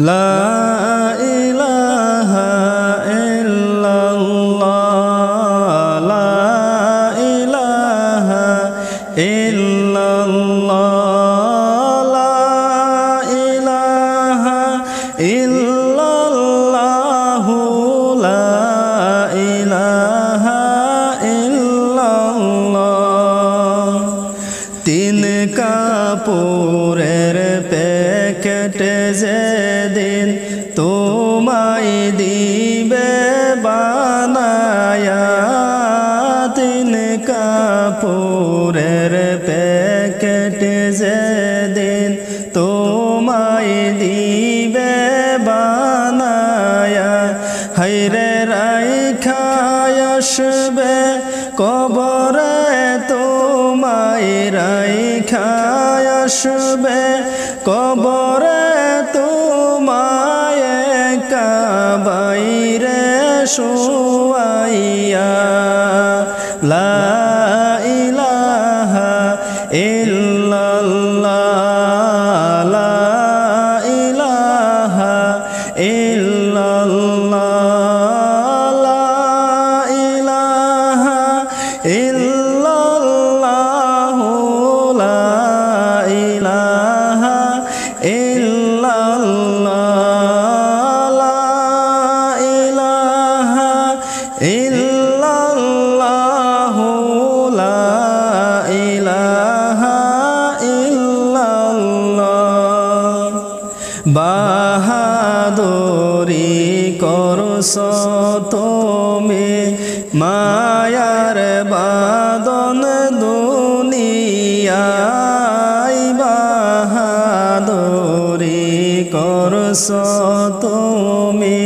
লা কাপুরের প্যাকেটে যেদিন তোমায় দিবে বানায়া হাইরে রাই খায় আসবে কবরে তোমায় রাই খায় আসবে কবরে তোমায়, কাবাইরে শুয়াইয়া মায়ার বাদন দুনিয়াই বাহাদুরি করস তুমি।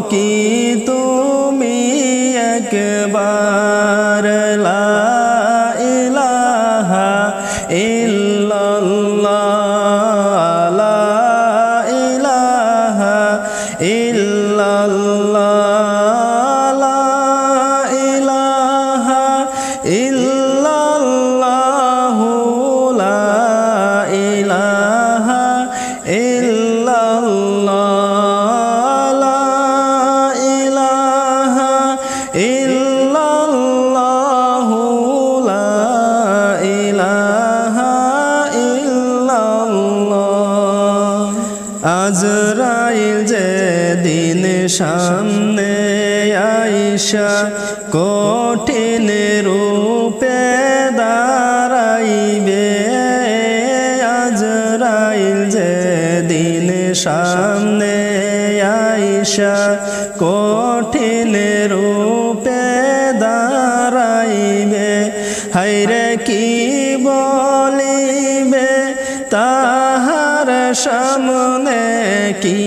কি আজরাইল যে দিন সামনে আইসা, কঠিন রূপে দাঁড়াইবে। আজরাইল যে দিন সামনে আইসা, কঠিন রূপে সামনে কি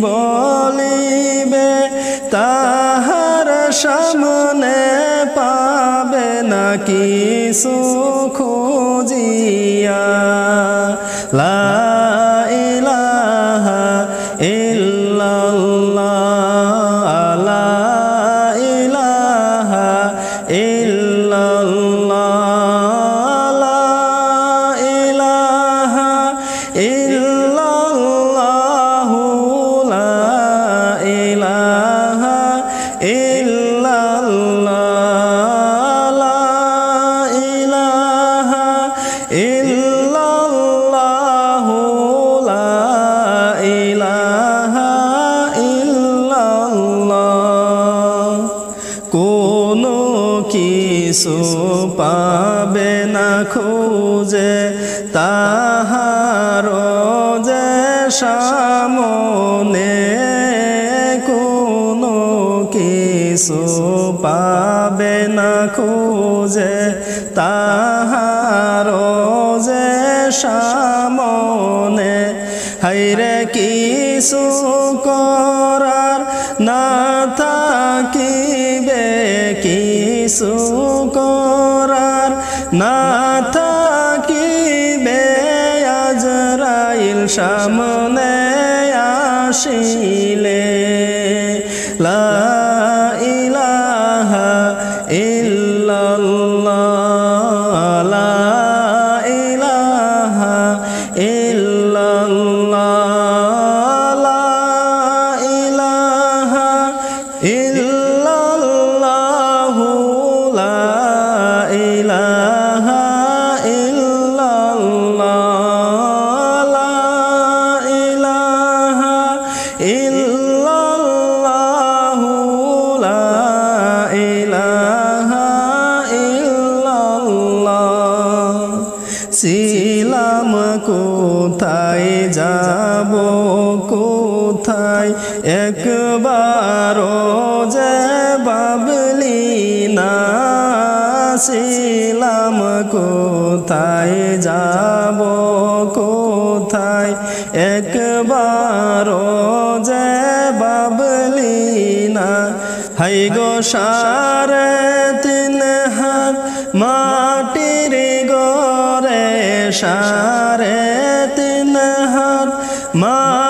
বলিবে? তাহার সামনে পাবে না সুখ খোঁজিয়া। লা কিছু পাবে না খুঁজে, তাহার যে সামনে কোনো কিছু পাবে না খুঁজে, তাহার যে সামনে। হাইরে কিছু করার না থাকিবে, কিছু করার না থাকি বেয়াজ রাইল সামনে আসিলে। একবারও যে বাবলি না ছিলাম কোথায় যাব, কোথায়? একবারও যে বাবলি না, হাই গো সারে তিন হাত, মাটির গরে সারে তিন হাত মাটির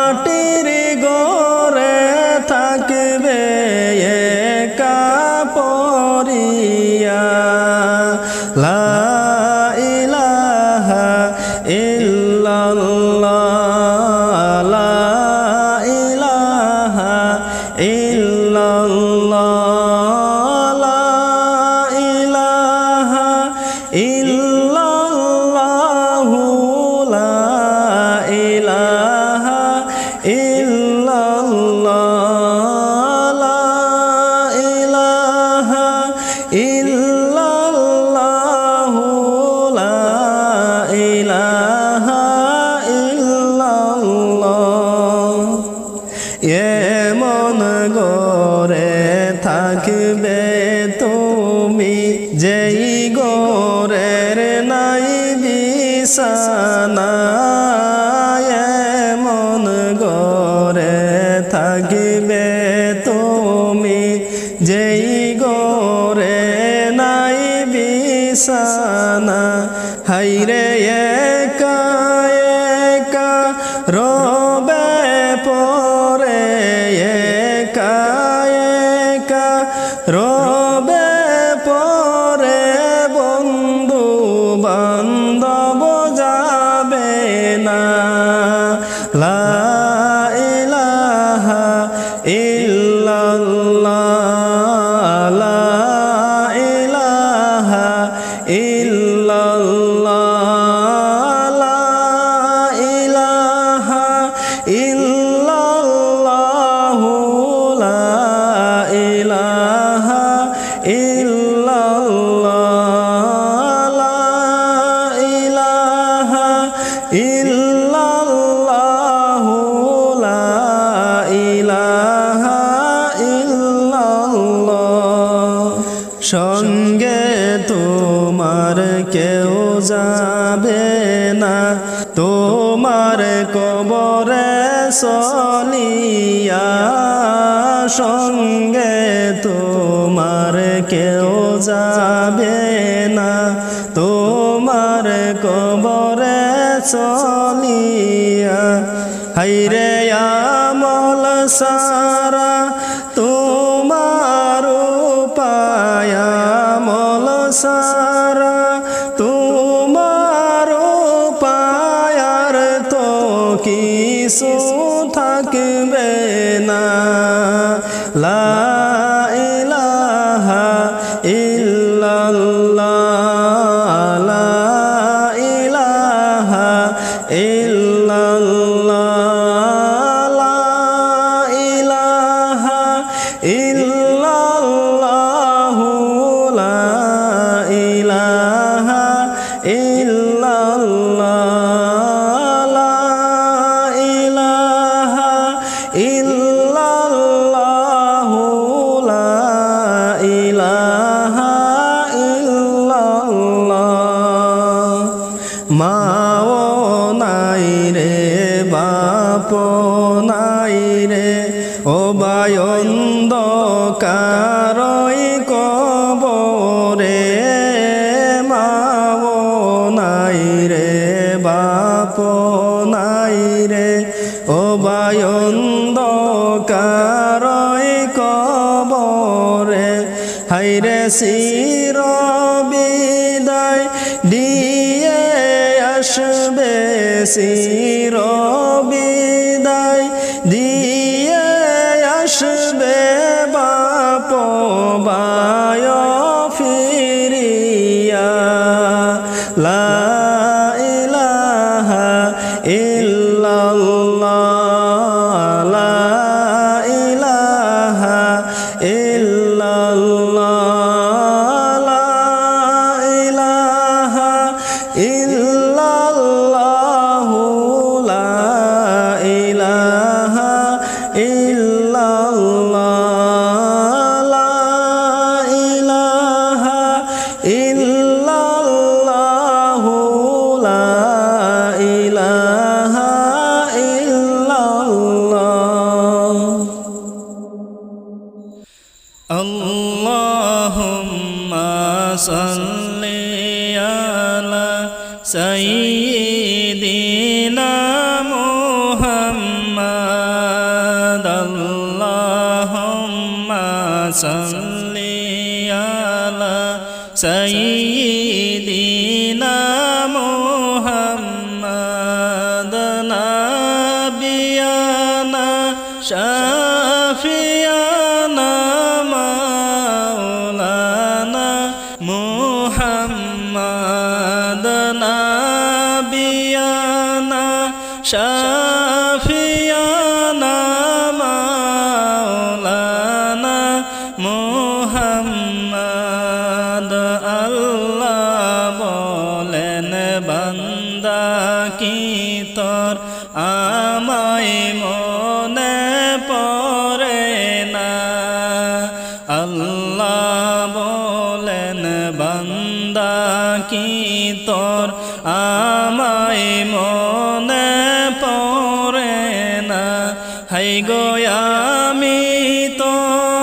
যেই গোরে নাই বিছানা হাইরে সঙ্গে তোমার কেউ যাবে না। তোমার কবরে চলিয়া হাইরে আমল সারা রে ও বায়ন্দ কারই কবরে মাও নাই রে, বাপ নাই রে। ও বায়ন্দ কারই কবরে হাইরে শির বিদায় দিয়ে আসবে শির লা صل على سيدنا محمد نبينا شافينا مولانا محمد হাই গো আমি তোদের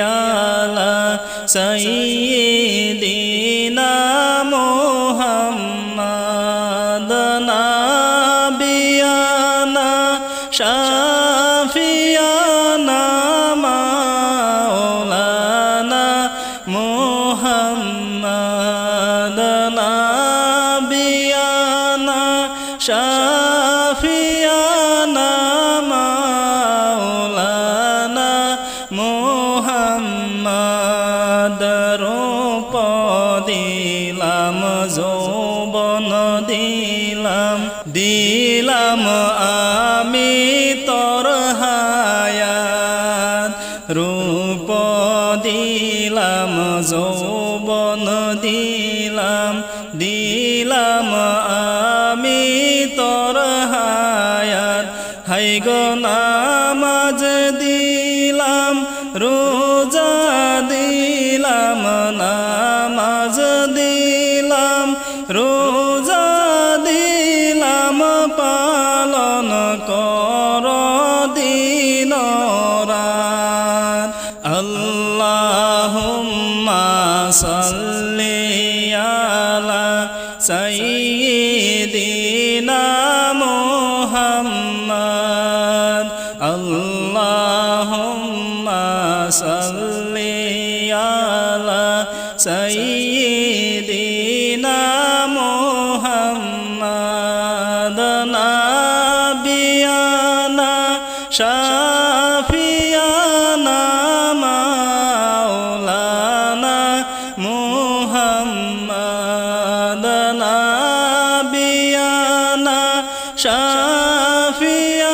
আলা সাইয়্যিদিনা দিলাম দিলাম আমি Allah. নাবিয়ানা শাফিয়ানা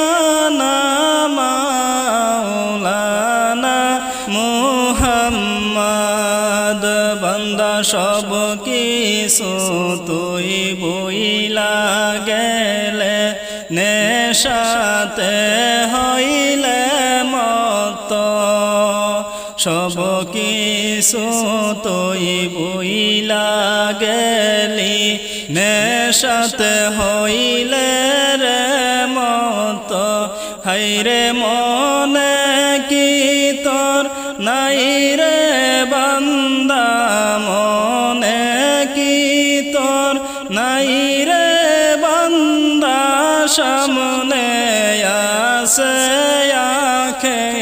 মাওলানা সব কিছু সব কিছু তুই বইলা গেলি, নেশাতে হইলে রে মত হাইরে মনে কি তোর নাই রে বান্দা, মনে কি তোর নাই রে বান্দা, সামনে আসে আখেরাত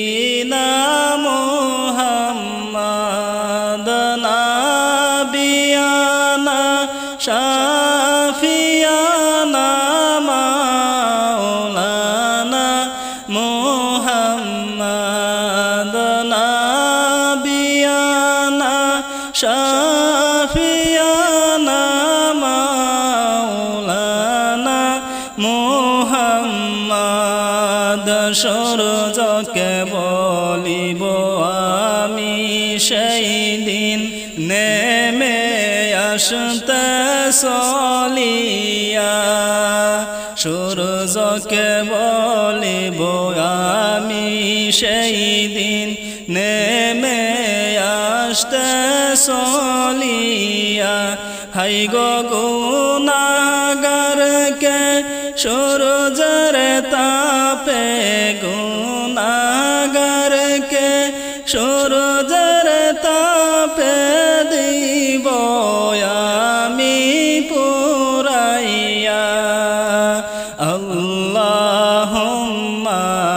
সলিয়া সূর্যকে বলিব, আমি সেই দিন নেমে আসতে সলিয়া হাই গো গুনাগারকে সূর্যের তাপে গুনাগারকে সূর্যের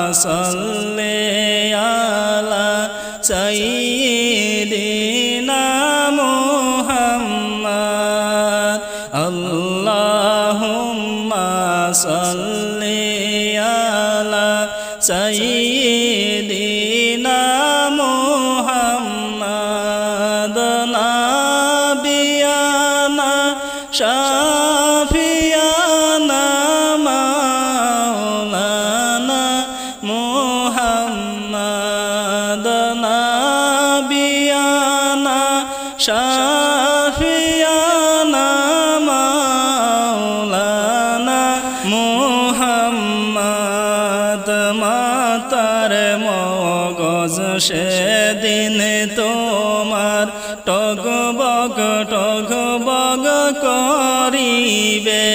আল্লাহুম্মা শাফিয়ানা মাওলানা মাতার মগজ সেদিন তোমার টগবগ টগবগ করিবে।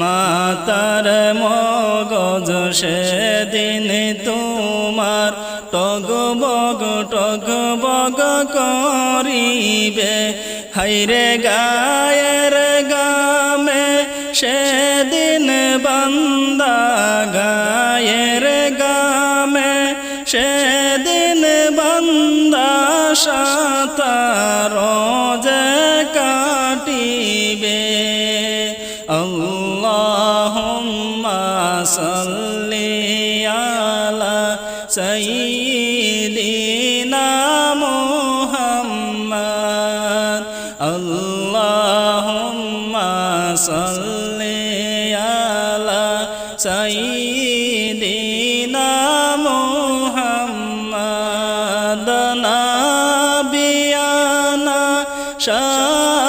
মাতার মগজ সেদিন তোমার টগবগ টগবগ করিবে। হাইরে গায়ের গামে সেদিন বান্দা গায়ের গামে সেদিন বান্দা সাতার যে কাটিবে। আল্লাহুম্মা সাল্লি আলা সাইয়্যিদিনা শাফিয়ানা